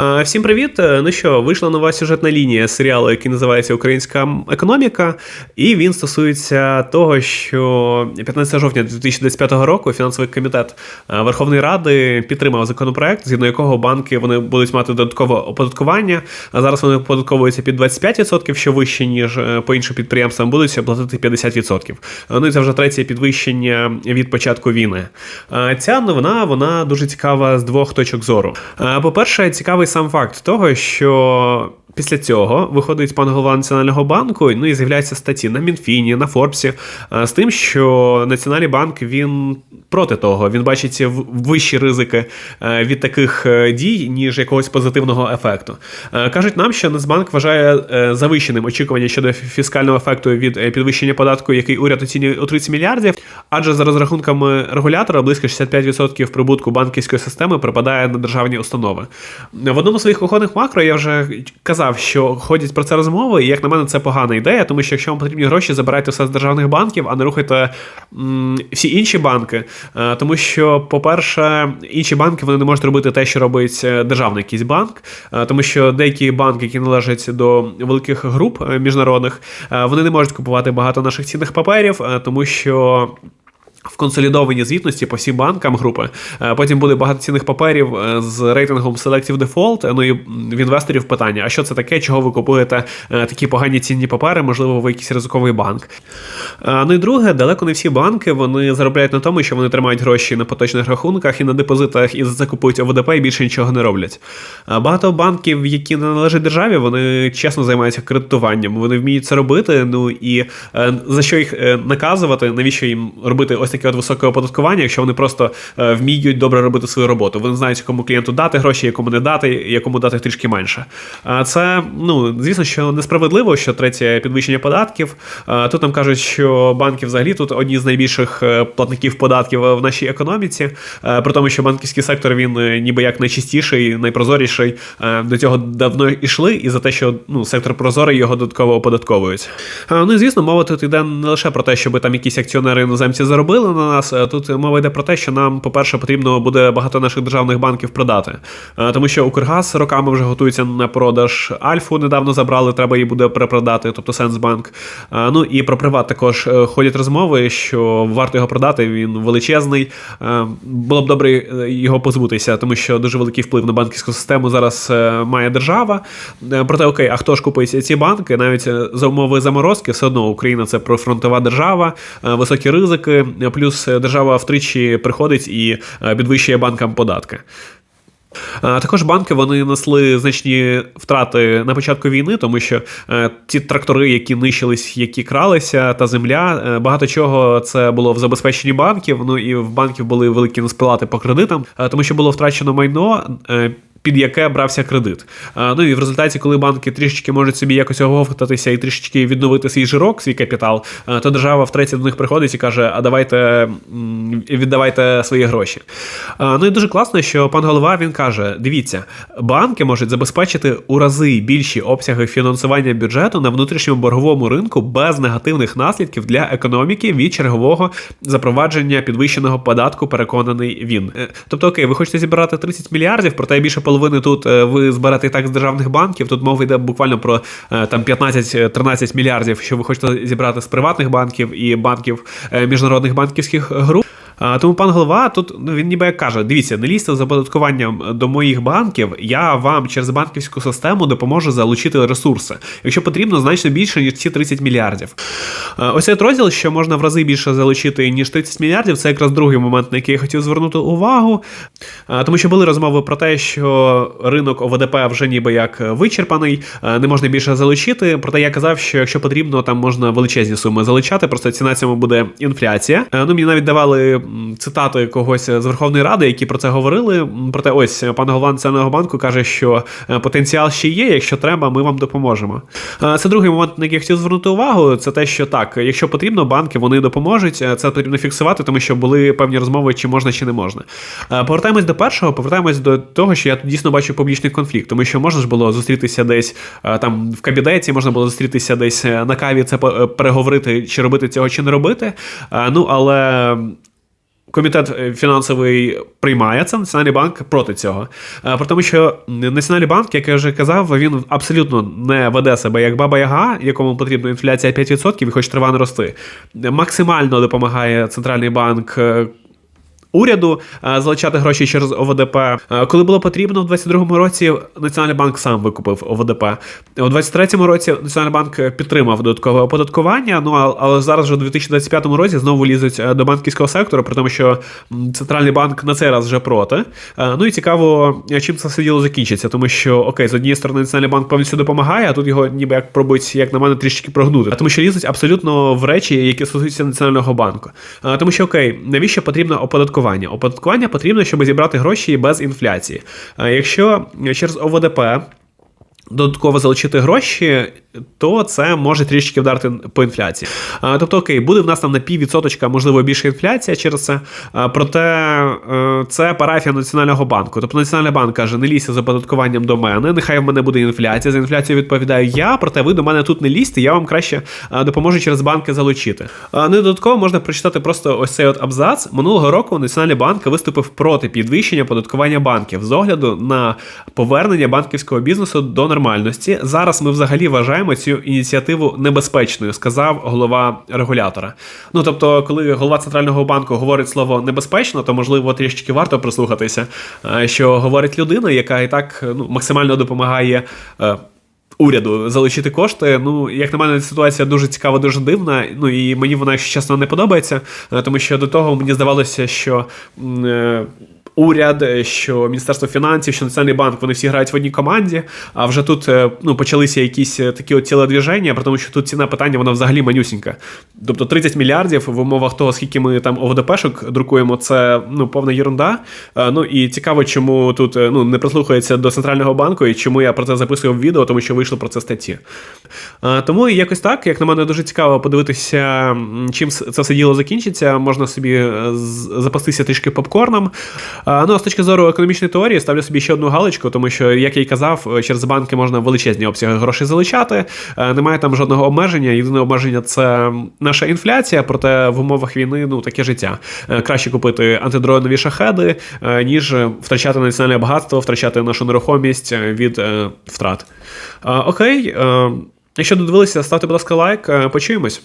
Е, Всім привіт! Е, Ну що, вийшла нова сюжетна лінія серіалу, який називається Українська економіка, і він стосується того, що 15 жовтня 2025 року фінансовий комітет е, Верховної Ради підтримав законопроект, згідно якого банки вони будуть мати додаткове оподаткування. А зараз вони оподатковуються під 25%, що вище ніж по іншим підприємствам, будуть платити 50%. Е, Ну і це вже третє підвищення від початку війни. Ця новина вона дуже цікава з двох точок зору. Е, По-перше, цікавий сам факт того, що. Після цього виходить пан голова Національного банку, ну і з'являються статті на Мінфіні, на Форбсі е, з тим, що Національний банк він проти того. Він бачить вищі ризики е, від таких е, дій, ніж якогось позитивного ефекту. Кажуть нам, що Нацбанк вважає завищеним очікування щодо фіскального ефекту від підвищення податку, який уряд оцінює у 30 мільярдів. Адже за розрахунками регулятора близько 65% прибутку банківської системи припадає на державні установи. В одному з своїх виходних макро я вже казав, що ходять про це розмови, і як на мене, це погана ідея, тому що якщо вам потрібні гроші, забирайте все з державних банків, а не рухайте м, всі інші банки. Е, Тому що, по-перше, інші банки вони не можуть робити те, що робить е, державний якийсь банк, е, тому що деякі банки, які належать до великих груп міжнародних, вони не можуть купувати багато наших цінних паперів, тому що. В консолідованій звітності по всім банкам групи. Е, Потім буде багато цінних паперів е, з рейтингом Selective Default. Ну і в інвесторів питання: а що це таке? Чого ви купуєте е, такі погані цінні папери? Можливо, ви якийсь ризиковий банк. Е, Ну і друге, далеко не всі банки вони заробляють на тому, що вони тримають гроші на поточних рахунках і на депозитах і закупують ОВДП і більше нічого не роблять. Е, Багато банків, які не належать державі, вони чесно займаються кредитуванням. Вони вміють це робити. Ну і е, за що їх е, наказувати, навіщо їм робити ось таке от високе оподаткування, якщо вони просто е, вміють добре робити свою роботу. Вони знають, якому клієнту дати гроші, якому не дати, якому дати трішки менше. Це ну звісно, що несправедливо, що третє підвищення податків. Тут нам кажуть, що банки взагалі тут одні з найбільших е, платників податків в нашій економіці, Е, при тому, що банківський сектор він ніби як найчистіший, найпрозоріший. До цього давно йшли, і за те, що ну сектор прозорий його додатково оподатковують. Ну і звісно, мова тут йде не лише про те, щоб там якісь акціонери іноземці заробили на нас. е, Тут мова йде про те, що нам, по-перше, потрібно буде багато наших державних банків продати. Е, Тому що Укргаз роками вже готується на продаж. Альфу недавно забрали, треба її буде перепродати, тобто Сенсбанк. Е, Ну і про приват також ходять розмови, що варто його продати, він величезний. Було б добре його позбутися, тому що дуже великий вплив на банківську систему зараз має держава. Проте, окей, а хто ж купить ці банки? Навіть за умови заморозки, все одно Україна це профронтова держава, високі ризики, плюс е, держава втричі приходить і е, підвищує банкам податки. Е, Також банки вони несли значні втрати на початку війни, тому що ті трактори, які нищились, які кралися, та земля, багато чого це було в забезпеченні банків. Ну і в банків були великі несплати по кредитам, тому що було втрачено майно. Під яке брався кредит. Ну і в результаті, коли банки трішечки можуть собі якось оговтатися і трішечки відновити свій жирок, свій капітал, то держава втретє до них приходить і каже: А давайте віддавайте свої гроші. Ну і дуже класно, що пан голова він каже: дивіться, банки можуть забезпечити у рази більші обсяги фінансування бюджету на внутрішньому борговому ринку без негативних наслідків для економіки від чергового запровадження підвищеного податку. Переконаний він. Е, Тобто, окей, ви хочете зібрати 30 мільярдів, проте більше половини тут е, ви зберете і так з державних банків. Тут мова йде буквально про е, там 15-13 мільярдів, що ви хочете зібрати з приватних банків і банків е, міжнародних банківських груп. Тому пан голова тут ну, він ніби як каже: дивіться, не лізьте з оподаткуванням до моїх банків. Я вам через банківську систему допоможу залучити ресурси, якщо потрібно, значно більше ніж ці 30 мільярдів. Ось цей розділ, що можна в рази більше залучити ніж 30 мільярдів. Це якраз другий момент, на який я хотів звернути увагу. Тому що були розмови про те, що ринок ОВДП вже ніби як вичерпаний, не можна більше залучити. Проте я казав, що якщо потрібно, там можна величезні суми залучати. Просто ціна цьому буде інфляція. Ну мені навіть давали м, цитати когось з Верховної Ради, які про це говорили. Проте, ось пан голова Національного банку каже, що е, потенціал ще є. Якщо треба, ми вам допоможемо. Е, Це другий момент, на який я хотів звернути увагу. Це те, що так, якщо потрібно, банки вони допоможуть. Е, Це потрібно фіксувати, тому що були певні розмови, чи можна, чи не можна. Е, Повертаємось до першого, повертаємось до того, що я тут дійсно бачу публічний конфлікт, тому що можна ж було зустрітися десь е, там в кабінеті, можна було зустрітися десь е, на каві, це е, переговорити, чи робити цього, чи не робити. Ну але комітет фінансовий приймає це, Національний банк проти цього. Про тому, що Національний банк, як я вже казав, він абсолютно не веде себе як баба Яга, якому потрібна інфляція 5% і хоче тривано рости. Максимально допомагає центральний банк. Уряду е, залучати гроші через ОВДП. Е, Коли було потрібно в 22-му році, Національний банк сам викупив ОВДП. У 23-му році Національний банк підтримав додаткове оподаткування. Ну але зараз вже у 2025 році знову лізуть е, до банківського сектору, при тому, що центральний банк на цей раз вже проти. Ну і цікаво, чим це все діло закінчиться, тому що окей, з однієї сторони Національний банк повністю допомагає, а тут його ніби як пробують, як на мене, трішки прогнути. Тому що лізуть абсолютно в речі, які стосуються національного банку. Тому що окей, навіщо потрібно оподаткування? Оподаткування потрібно, щоб зібрати гроші без інфляції. Е, Якщо через ОВДП додатково залучити гроші, то це може трішки вдарити по інфляції. Тобто, окей, буде в нас там на піввідсоточка, можливо, більша інфляція через це. Проте е, це парафія Національного банку. Тобто Національний банк каже, не лізьте з оподаткуванням до мене, нехай в мене буде інфляція. За інфляцію відповідаю я, проте ви до мене тут не лізьте, я вам краще допоможу через банки залучити. А, Ну додатково можна прочитати просто ось цей от абзац. Минулого року Національний банк виступив проти підвищення оподаткування банків з огляду на повернення банківського бізнесу до нормальності. Зараз ми взагалі вважаємо цю ініціативу небезпечною, сказав голова регулятора. Ну тобто, коли голова центрального банку говорить слово небезпечно, то можливо трішки варто прислухатися, е, що говорить людина, яка і так ну, максимально допомагає. е, Уряду залучити кошти. Ну, як на мене, ситуація дуже цікава, дуже дивна. Ну і мені вона, якщо чесно, не подобається, е, тому що до того мені здавалося, що. Уряд, е, що Міністерство фінансів, що Національний банк, вони всі грають в одній команді. А вже тут е, ну, почалися якісь е, такі от тілодвіження, при тому, що тут ціна питання вона взагалі манюсінька. Тобто 30 мільярдів в умовах того, скільки ми там ОВДПшок друкуємо, це ну, повна єрунда. Ну і цікаво, чому тут ну, не прислухається до центрального банку і чому я про це записую в відео, тому що вийшло про це статті. Тому якось так, як на мене, дуже цікаво подивитися, чим це все діло закінчиться. Можна собі запастися трішки попкорном. Ну, а з точки зору економічної теорії, ставлю собі ще одну галочку, тому що, як я й казав, е, через банки можна величезні обсяги грошей залучати. Е, Немає там жодного обмеження. Єдине обмеження це наша інфляція, проте в умовах війни ну таке життя. Е, Краще купити антидронові шахеди, ніж втрачати національне багатство, втрачати нашу нерухомість від втрат. Окей. Якщо додивилися, ставте, будь ласка, лайк. Почуємось.